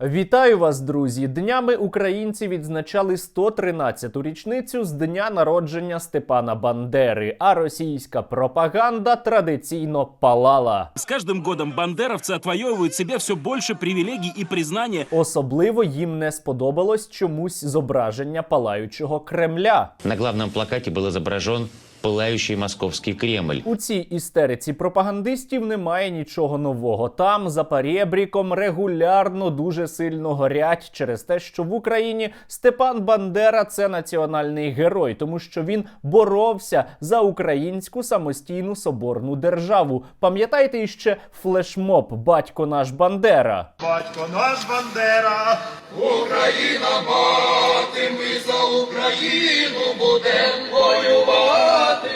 Вітаю вас, друзі! Днями українці відзначали 113-ту річницю з дня народження Степана Бандери, а російська пропаганда традиційно палала. С каждым годом бандеровцы отвоевывают себе все больше привилегий и признания. Особливо їм не сподобалось чомусь зображення палаючого Кремля. На главном плакате был изображен пылающий московский Кремль. У цій істериці пропагандистів немає нічого нового. Там за перебріком регулярно дуже сильно горять через те, що в Україні Степан Бандера це національний герой, тому що він боровся за українську самостійну соборну державу. Пам'ятаєте іще флешмоб Батько наш Бандера? Батько наш Бандера,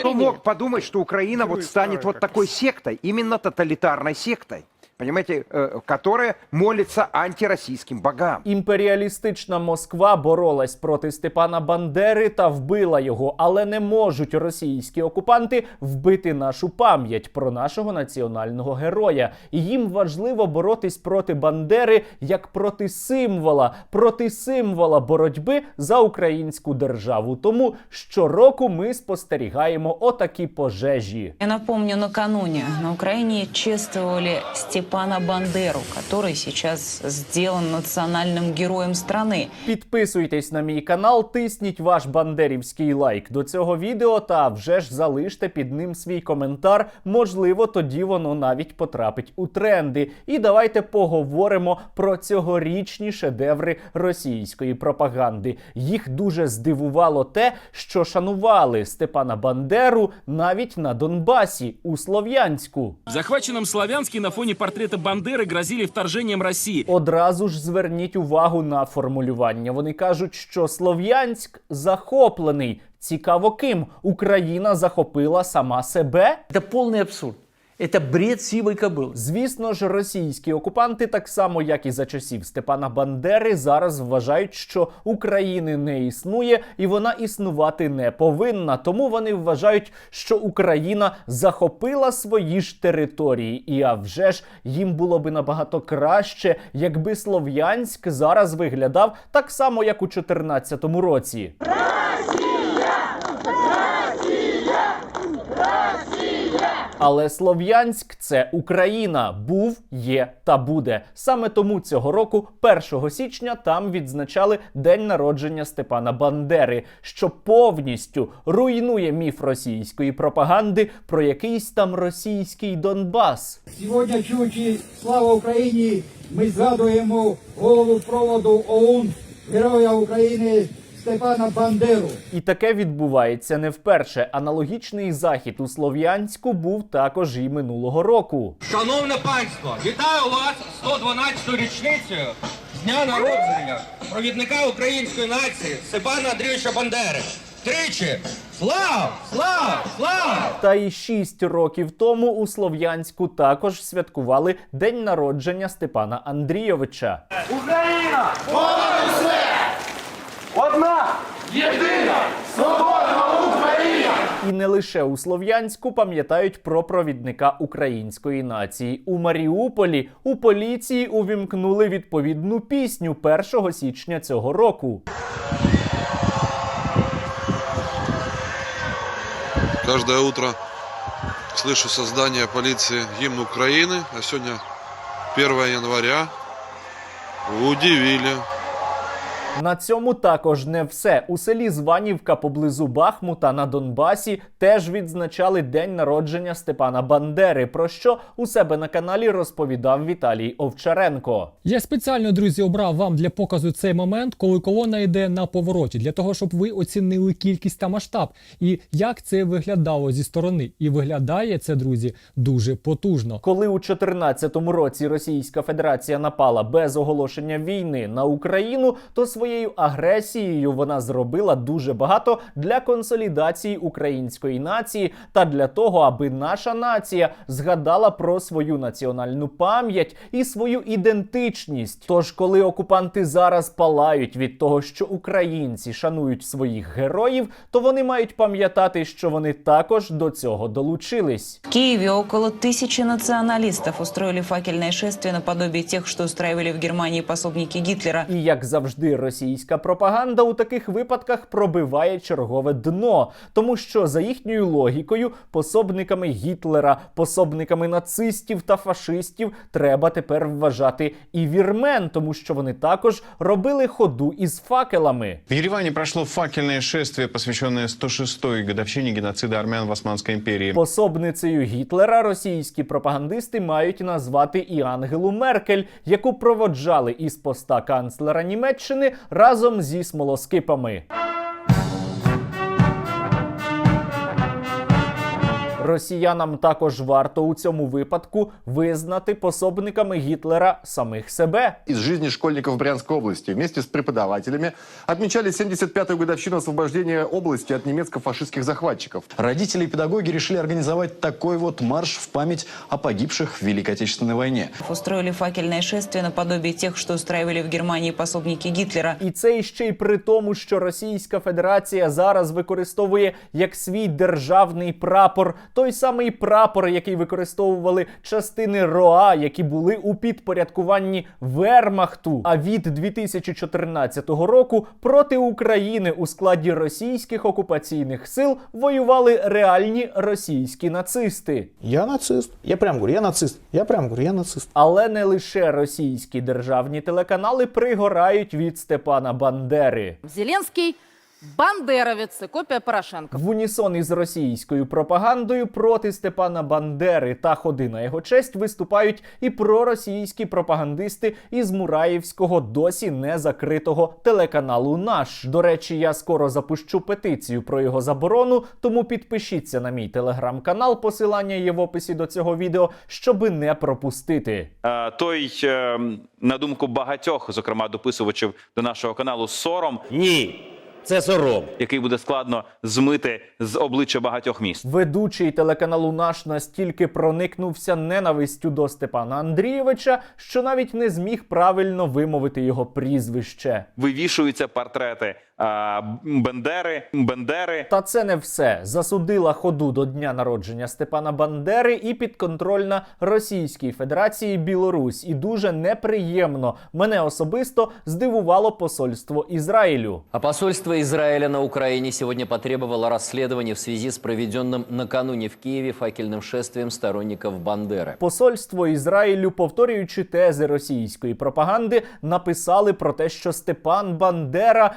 Кто мог подумать, что Украина вот станет вот такой сектой, именно тоталитарной сектой, понимаете, э, которая молится антироссийским богам. Імперіалістична Москва боролась проти Степана Бандери та вбила його, але не можуть російські окупанти вбити нашу пам'ять про нашого національного героя. Їм важливо боротись проти Бандери як проти символа, проти символа боротьби за українську державу. Тому щороку ми спостерігаємо отакі пожежі. Я напомню, накануне на Украине чествовали Степана Бандеру, который сейчас сделан национальным героем страны. Підписуйтесь на мій канал, тисніть ваш бандерівський лайк до цього відео та вже ж залиште під ним свій коментар. Можливо, тоді воно навіть потрапить у тренди. І давайте поговоримо про цьогорічні шедеври російської пропаганди. Їх дуже здивувало те, що шанували Степана Бандеру навіть на Донбасі у Слов'янську. В захваченном Славянске на фоне портрета Бандеры грозили вторжением России. Одразу ж зверніть увагу на формулювання. Вони кажуть, що Слов'янськ захоплений. Цікаво ким Україна захопила сама себе. Это полный абсурд. Это бред сивой кобылы. Звісно ж, російські окупанти, так само як і за часів Степана Бандери, зараз вважають, що України не існує і вона існувати не повинна. Тому вони вважають, що Україна захопила свої ж території. І а вже ж їм було би набагато краще, якби Слов'янськ зараз виглядав так само, як у 2014 році. Але Слов'янськ це Україна, був, є та буде. Саме тому цього року, 1 січня, там відзначали день народження Степана Бандери, що повністю руйнує міф російської пропаганди про якийсь там російський Донбас. Сьогодні, чуючи слава Україні, ми згадуємо голову проводу ОУН, героя України Степана Бандеру. І таке відбувається не вперше. Аналогічний захід у Слов'янську був також і минулого року. Шановне панство, вітаю вас 112-ту річницею з дня народження провідника української нації Степана Андрійовича Бандери. Тричі! Слава! Слава! Слава! Та й шість років тому у Слов'янську також святкували день народження Степана Андрійовича. Україна! Понад усе! Одна! Єдина! Свободна Україна! І не лише у Слов'янську пам'ятають про провідника української нації. У Маріуполі у поліції увімкнули відповідну пісню 1 січня цього року. Каждое утро слышу создание полиции гимн Украины, а сегодня 1 января. Удивили. На цьому також не все. У селі Званівка поблизу Бахмута на Донбасі теж відзначали день народження Степана Бандери, про що у себе на каналі розповідав Віталій Овчаренко. Я спеціально, друзі, обрав вам для показу цей момент, коли колона йде на повороті, для того, щоб ви оцінили кількість та масштаб і як це виглядало зі сторони. І виглядає це, друзі, дуже потужно. Коли у 2014 році Російська Федерація напала без оголошення війни на Україну, то свої своєю агресією вона зробила дуже багато для консолідації української нації та для того, аби наша нація згадала про свою національну пам'ять і свою ідентичність. Тож, коли окупанти зараз палають від того, що українці шанують своїх героїв, то вони мають пам'ятати, що вони також до цього долучились. В Киеве около тысячи националистов устроили факельное шествие наподобие тех, что устраивали в Германии пособники Гитлера. І як завжди, російська пропаганда у таких випадках пробиває чергове дно, тому що за їхньою логікою, пособниками Гітлера, пособниками нацистів та фашистів треба тепер вважати і вірмен, тому що вони також робили ходу із факелами. В Ереване прошло факельное шествие, посвященное 106-й годовщине геноцида армян в Османской империи. Пособницею Гітлера російські пропагандисти мають назвати і Ангелу Меркель, яку проводжали із поста канцлера Німеччини разом зі смолоскипами. Росіянам також варто у цьому випадку визнати пособниками Гітлера самих себе. из жизни школьников Брянской области. Вместе с преподавателями отмечали 75-ю годовщину освобождения области от немецко-фашистских захватчиков. Родители и педагоги решили организовать такой вот марш в память о погибших в Великой Отечественной войне. Устроили факельное шествие наподобие тех, что устраивали в Германии пособники Гитлера. І це іще й при тому, що Російська Федерація зараз використовує як свій державний прапор той самий прапор, який використовували частини РОА, які були у підпорядкуванні Вермахту. А від 2014 року проти України у складі російських окупаційних сил воювали реальні російські нацисти. Я нацист. Я прям говорю, я нацист. Я прям говорю, я нацист. Але не лише російські державні телеканали пригорають від Степана Бандери. Зеленский бандеровец, копия Порошенко. В унісон із російською пропагандою проти Степана Бандери та ходи на його честь виступають і проросійські пропагандисти із Мураївського досі не закритого телеканалу Наш. До речі, я скоро запущу петицію про його заборону, тому підпишіться на мій телеграм-канал. Посилання є в описі до цього відео, щоби не пропустити. Е, той, е, на думку багатьох, зокрема дописувачів до нашого каналу, сором. Ні. Це сором, який буде складно змити з обличчя багатьох міст. Ведучий телеканалу наш настільки проникнувся ненавистю до Степана Андрійовича, що навіть не зміг правильно вимовити його прізвище. Вивішуються портрети Бендери, Бендери. Та це не все. Засудила ходу до дня народження Степана Бандери і підконтрольна Російській Федерації Білорусь. І дуже неприємно мене особисто здивувало посольство Ізраїлю. А посольство Израиля на Украине сегодня потребовало расследования в связи с проведенным накануне в Киеве факельным шествием сторонников Бандеры. Посольство Ізраїлю, повторюючи тези російської пропаганди, написали про те, що Степан Бандера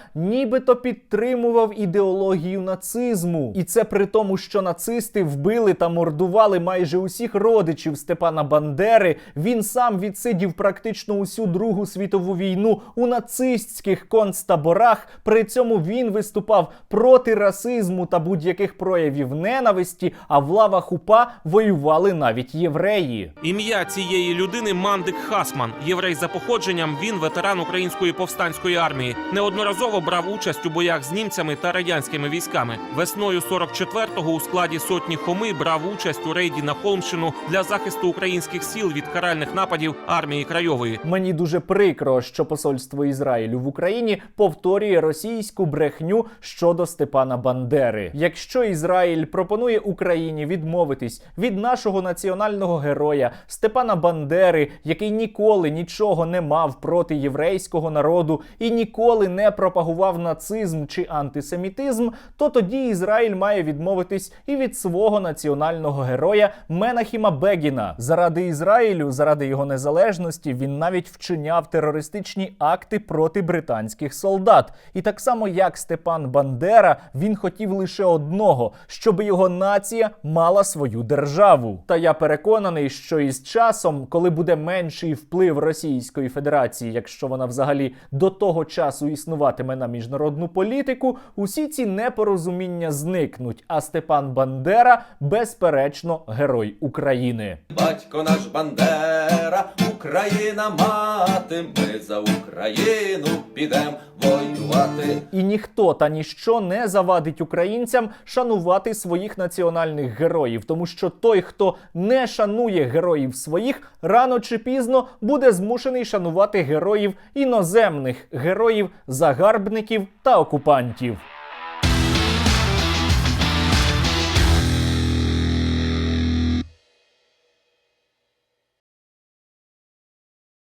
нібито підтримував ідеологію нацизму. І це при тому, що нацисти вбили та мордували майже усіх родичів Степана Бандери. Він сам відсидів практично усю Другу світову війну у нацистських концтаборах. При цьому він виступав проти расизму та будь-яких проявів ненависті. А в лавах УПА воювали навіть євреї. Ім'я цієї людини Мандик Хасман. Єврей за походженням. Він ветеран української повстанської армії. Неодноразово брав участь у боях з німцями та радянськими військами. Весною 44-го у складі сотні Хоми брав участь у рейді на Холмщину для захисту українських сіл від каральних нападів армії Крайової. Мені дуже прикро, що посольство Ізраїлю в Україні повторює російську брехню щодо Степана Бандери. Якщо Ізраїль пропонує Україні відмовитись від нашого національного героя Степана Бандери, який ніколи нічого не мав проти єврейського народу і ніколи не пропагував нацизм чи антисемітизм, то тоді Ізраїль має відмовитись і від свого національного героя Менахіма Бегіна. Заради Ізраїлю, заради його незалежності, він навіть вчиняв терористичні акти проти британських солдат. І так само, як Степан Бандера, він хотів лише одного, щоб його нація мала свою державу. Та я переконаний, що із часом, коли буде менший вплив Російської Федерації, якщо вона взагалі до того часу існуватиме на міжнародну політику, усі ці непорозуміння зникнуть. А Степан Бандера, безперечно, герой України. Батько наш Бандера, Україна мати, ми за Україну підем, воювати. І ніхто та ніщо не завадить українцям шанувати своїх національних героїв, тому що той, хто не шанує героїв своїх, рано чи пізно буде змушений шанувати героїв іноземних героїв загарбників та окупантів.